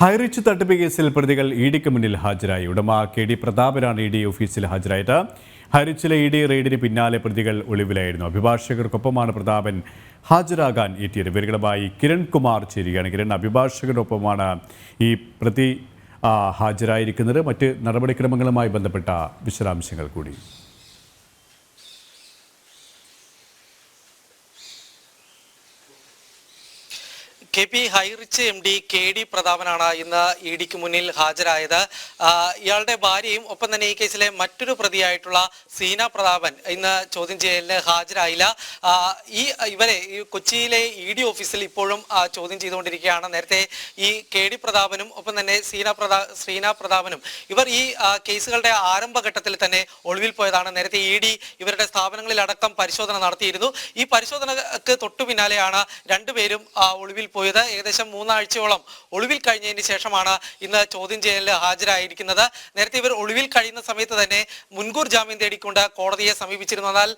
ഹൈറിച്ച് തട്ടിപ്പ് കേസിൽ പ്രതികൾ ഇ ഡിക്ക് മുന്നിൽ ഹാജരായി. ഉടമ കെ ഡി പ്രതാപനാണ് ഇ ഡി ഓഫീസിൽ ഹാജരായത്. ഹൈറിച്ചിലെ ഇ ഡി റെയ്ഡിന് പിന്നാലെ പ്രതികൾ ഒളിവിലായിരുന്നു. അഭിഭാഷകർക്കൊപ്പമാണ് പ്രതാപൻ ഹാജരാകാൻ എത്തിയത്. വിവരങ്ങളുമായി കിരൺ കുമാർ ചേരുകയാണ്. കിരൺ അഭിഭാഷകനൊപ്പമാണ് ഈ പ്രതി ഹാജരായിരിക്കുന്നത്. മറ്റ് നടപടിക്രമങ്ങളുമായി ബന്ധപ്പെട്ട വിശദാംശങ്ങൾ കൂടി. K P Highrich M D K D പ്രതാപനാണ് ഇന്ന് ഇ ഡിക്ക് മുന്നിൽ ഹാജരായത്. ഇയാളുടെ ഭാര്യയും ഒപ്പം തന്നെ ഈ കേസിലെ മറ്റൊരു പ്രതിയായിട്ടുള്ള സീന പ്രതാപൻ ഇന്ന് ചോദ്യം ചെയ്യലിന് ഹാജരായില്ല. ഈ ഇവരെ ഈ കൊച്ചിയിലെ ഇ ഡി ഓഫീസിൽ ഇപ്പോഴും ചോദ്യം ചെയ്തുകൊണ്ടിരിക്കുകയാണ്. നേരത്തെ ഈ കെ ഡി പ്രതാപനും ഒപ്പം തന്നെ സീന പ്രതാ ശ്രീന പ്രതാപനും ഇവർ ഈ കേസുകളുടെ ആരംഭഘട്ടത്തിൽ തന്നെ ഒളിവിൽ പോയതാണ്. നേരത്തെ ഇ ഡി ഇവരുടെ സ്ഥാപനങ്ങളിലടക്കം പരിശോധന നടത്തിയിരുന്നു. ഈ പരിശോധനക്ക് തൊട്ടു പിന്നാലെയാണ് രണ്ടുപേരും ഒളിവിൽ ഒളിവിൽ പോയത് ഏകദേശം മൂന്നാഴ്ചയോളം ഒളിവിൽ കഴിഞ്ഞതിന് ശേഷമാണ് ഇന്ന് ചോദ്യം ചെയ്യലിൽ ഹാജരായിരിക്കുന്നത്. നേരത്തെ ഇവർ ഒളിവിൽ കഴിയുന്ന സമയത്ത് തന്നെ മുൻകൂർ ജാമ്യം തേടിക്കൊണ്ട് കോടതിയെ സമീപിച്ചിരുന്നു. എന്നാൽ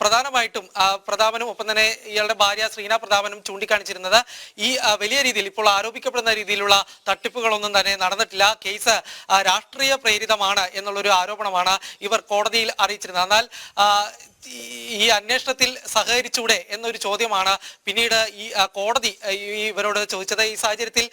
പ്രധാനമായിട്ടും പ്രതാപനും ഒപ്പം തന്നെ ഇയാളുടെ ഭാര്യ ശ്രീന പ്രതാപനും ചൂണ്ടിക്കാണിച്ചിരുന്നത് ഈ വലിയ രീതിയിൽ ഇപ്പോൾ ആരോപിക്കപ്പെടുന്ന രീതിയിലുള്ള തട്ടിപ്പുകളൊന്നും തന്നെ നടന്നിട്ടില്ല. കേസ് രാഷ്ട്രീയ പ്രേരിതമാണ് എന്നുള്ളൊരു ആരോപണമാണ് ഇവർ കോടതിയിൽ അറിയിച്ചിരുന്നത്. എന്നാൽ ഈ- അന്വേഷണത്തിൽ സഹകരിച്ചൂടെ എന്നൊരു ചോദ്യമാണ്. പിന്നീട് ഈ കോടതി ഇവരോട് ചോദിച്ചത് ഈ സാഹചര്യത്തിൽ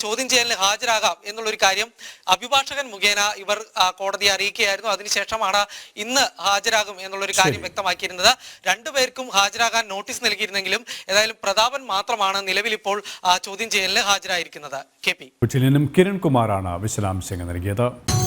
ചോദ്യം ചെയ്യലിന് ഹാജരാകാം എന്നുള്ളൊരു കാര്യം അഭിഭാഷകൻ മുഖേന ഇവർ കോടതിയെ അറിയിക്കുകയായിരുന്നു. അതിനുശേഷമാണ് ഇന്ന് ഹാജരാകും എന്നുള്ളൊരു കാര്യം വ്യക്തമാക്കിയിരുന്നത്. രണ്ടുപേർക്കും ഹാജരാകാൻ നോട്ടീസ് നൽകിയിരുന്നെങ്കിലും ഏതായാലും പ്രതാപൻ മാത്രമാണ് നിലവിൽ ഇപ്പോൾ ചോദ്യം ചെയ്യലിന് ഹാജരായിരിക്കുന്നത്. K P. കിരൺ കുമാറാണ് വിശദാംശങ്ങൾ നൽകിയത്.